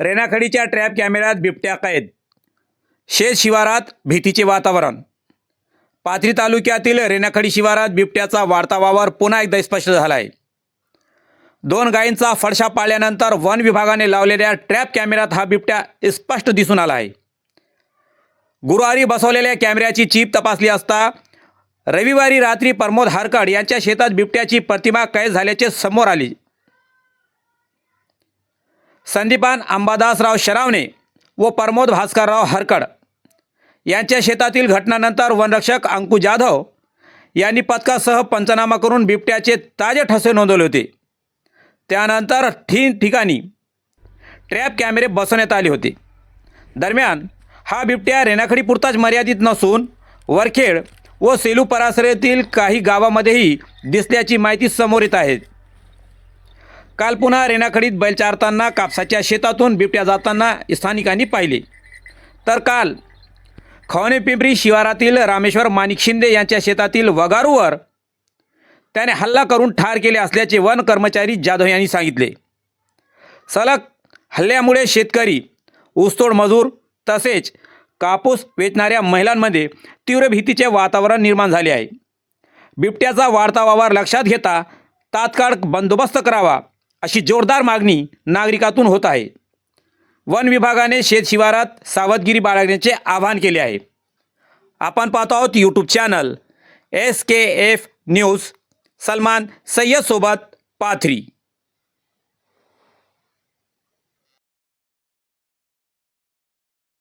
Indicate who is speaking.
Speaker 1: रेनाखडीच्या trap कॅमेऱ्यात बिबट्या कैद. शेत शिवारात भीतीचे वातावरण. पाथरी तालुक्यातील रेनाखडी शिवारात बिबट्याचा वाढता वावर पुन्हा एकदा स्पष्ट झाला आहे दोन गायींचा फडशा पाळल्यानंतर वन विभागाने लावलेल्या ट्रॅप कॅमेऱ्यात हा बिबट्या स्पष्ट दिसून आला आहे गुरुवारी बसवलेल्या कॅमेऱ्याची चीप तपासली असता रविवारी रात्री प्रमोद हारकड यांच्या शेतात बिबट्याची प्रतिमा कैद झाल्याचे समोर आली. संदीपान अंबादासराव शरावणे व प्रमोद भास्करराव हरकड. यांच्या शेतातील घटनानंतर वनरक्षक अंकू जाधव यांनी पथकासह पंचनामा करून बिबट्याचे ताजे ठसे नोंदवले होते. त्यानंतर ठिन ठिकाणी ट्रॅप कॅमेरे बसवण्यात आले होते. दरम्यान हा बिबट्या रेणाखडीपुरताच मर्यादित नसून वरखेड व सेलू परासरेतील काही गावामध्येही दिसल्याची माहिती समोर येत आहे. काल पुन्हा रेणाखडीत बैल चारताना कापसाच्या शेतातून बिबट्या जाताना स्थानिकांनी पाहिले. तर काल खवणे पिंपरी शिवारातील रामेश्वर माणिक शिंदे यांच्या शेतातील वगारूवर त्याने हल्ला करून ठार केले असल्याचे वन कर्मचारी जाधव यांनी सांगितले. सलग हल्ल्यामुळे शेतकरी ऊसतोड मजूर तसेच कापूस वेचणाऱ्या महिलांमध्ये तीव्र भीतीचे वातावरण निर्माण झाले आहे. बिबट्याचा वाढता वावर लक्षात घेता तात्काळ बंदोबस्त करावा. अशी जोरदार मागणी नागरिकातून होत आहे. वन विभागाने शेत शिवारात सावधगिरी बाळगण्याचे आवाहन केले आहे. आपण पाहतो आहोत YouTube channel S K F news Salman सय्यदसोबत Pathri.